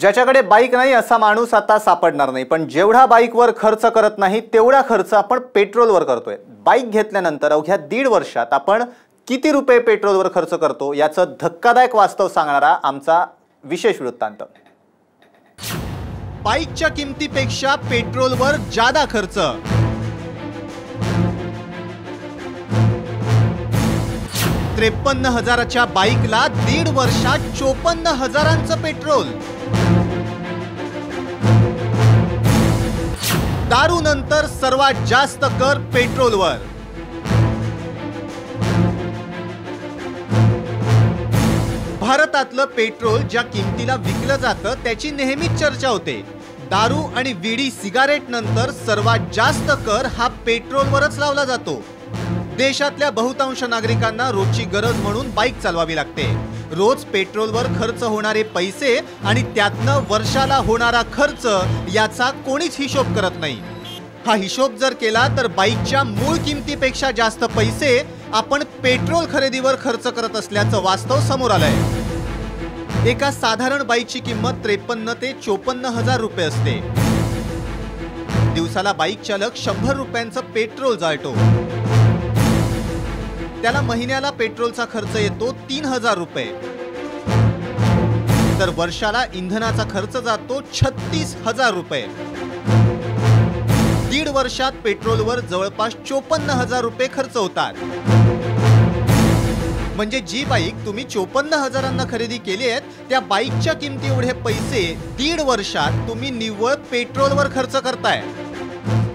ज्याच्याकडे बाईक नाही असा माणूस आता सापडणार नाही. पण जेवढा बाईकवर खर्च करत नाही तेवढा खर्च आपण पेट्रोलवर करतोय. बाईक घेतल्यानंतर अवघ्या दीड वर्षात आपण किती रुपये पेट्रोलवर खर्च करतो याचं धक्कादायक वास्तव सांगणारा आमचा विशेष वृत्तांत. बाईकच्या किमतीपेक्षा पेट्रोलवर जादा खर्च. त्रेपन्न हजाराच्या बाईकला दीड वर्षात चोपन्न हजारांचं पेट्रोल. दारूनंतर सर्वात जास्त कर पेट्रोलवर. भारतातलं पेट्रोल ज्या किमतीला विकलं जातं त्याची नेहमीच चर्चा होते. दारू आणि विडी सिगारेट नंतर सर्वात जास्त कर हा पेट्रोलवरच लावला जातो. देशातल्या बहुतांश नागरिकांना रोजची गरज म्हणून बाईक चालवावी लागते. रोज पेट्रोलवर खर्च होणारे पैसे आणि त्यातनं वर्षाला होणारा खर्च याचा कोणीच हिशोब करत नाही. हा हिशोब जर केला तर बाईकच्या मूळ किमतीपेक्षा जास्त पैसे आपण पेट्रोल खरेदीवर खर्च करत असल्याचं वास्तव समोर आलंय. एका साधारण बाईकची किंमत त्रेपन्न ते चोपन्न हजार रुपये असते. दिवसाला बाईक चालक शंभर रुपयांचं पेट्रोल जाळतो. त्याला महिन्याला पेट्रोलचा खर्च येतो तीन हजार रुपये. तर वर्षाला इंधनाचा खर्च जातो छत्तीस हजार रुपये. दीड वर्षात पेट्रोलवर जवळपास चोपन्न हजार रुपये खर्च होतात. म्हणजे जी बाईक तुम्ही चोपन्न हजारांना खरेदी केली आहेत त्या बाईकच्या किमती एवढे पैसे दीड वर्षात तुम्ही निव्वळ पेट्रोलवर खर्च करताय.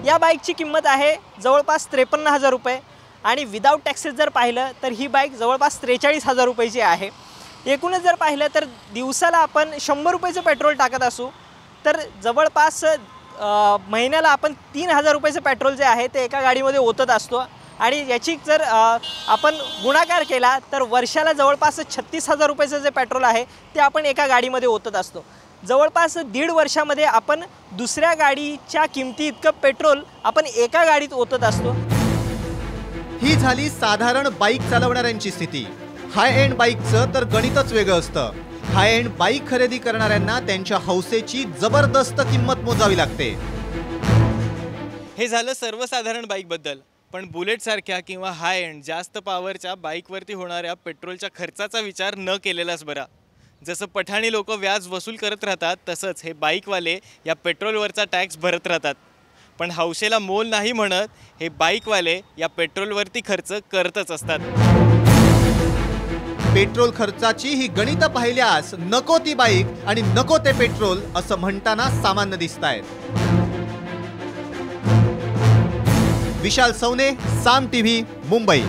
या बाईकची किंमत आहे जवळपास त्रेपन्न हजार रुपये. आणि विदाऊट टॅक्सेस जर पाहिलं तर ही बाईक जवळपास त्रेचाळीस हजार रुपयाची आहे. एकूणच जर पाहिलं तर दिवसाला आपण शंभर रुपयाचं पेट्रोल टाकत असू तर जवळपास महिन्याला आपण तीन हजार रुपयाचं पेट्रोल जे आहे ते एका गाडीमध्ये ओतत असतो. आणि याची जर आपण गुणाकार केला तर वर्षाला जवळपास छत्तीस हजार रुपयाचं जे पेट्रोल आहे ते आपण एका गाडीमध्ये ओतत असतो. जवळपास दीड वर्षामध्ये आपण दुसऱ्या गाडीच्या किमती इतकं पेट्रोल आपण एका गाडीत ओतत असतो. ही झाली साधारण बाईक चालवणाऱ्यांची स्थिती. हाय एंड बाईकचं तर गणितच वेगळं असतं. हाय एंड बाईक खरेदी करणाऱ्यांना त्यांच्या हौसेची जबरदस्त किंमत मोजावी लागते. हे झालं सर्वसाधारण बाईकबद्दल. पण बुलेटसारख्या किंवा हाय एंड जास्त पॉवरच्या बाईकवरती होणाऱ्या पेट्रोलच्या खर्चाचा विचार न केलेलाच बरा. जसं पठाणी लोक व्याज वसूल करत राहतात तसंच हे बाईकवाले या पेट्रोलवरचा टॅक्स भरत राहतात. पण हौसेला मोल नाही म्हणत हे बाईकवाले या पेट्रोलवरती खर्च करतच असतात. पेट्रोल खर्चाची ही गणितं पाहिल्यास नको ती बाईक आणि नको ते पेट्रोल असं म्हणताना सामान्य दिसत आहेत विशाल सवने साम टीव्ही मुंबई.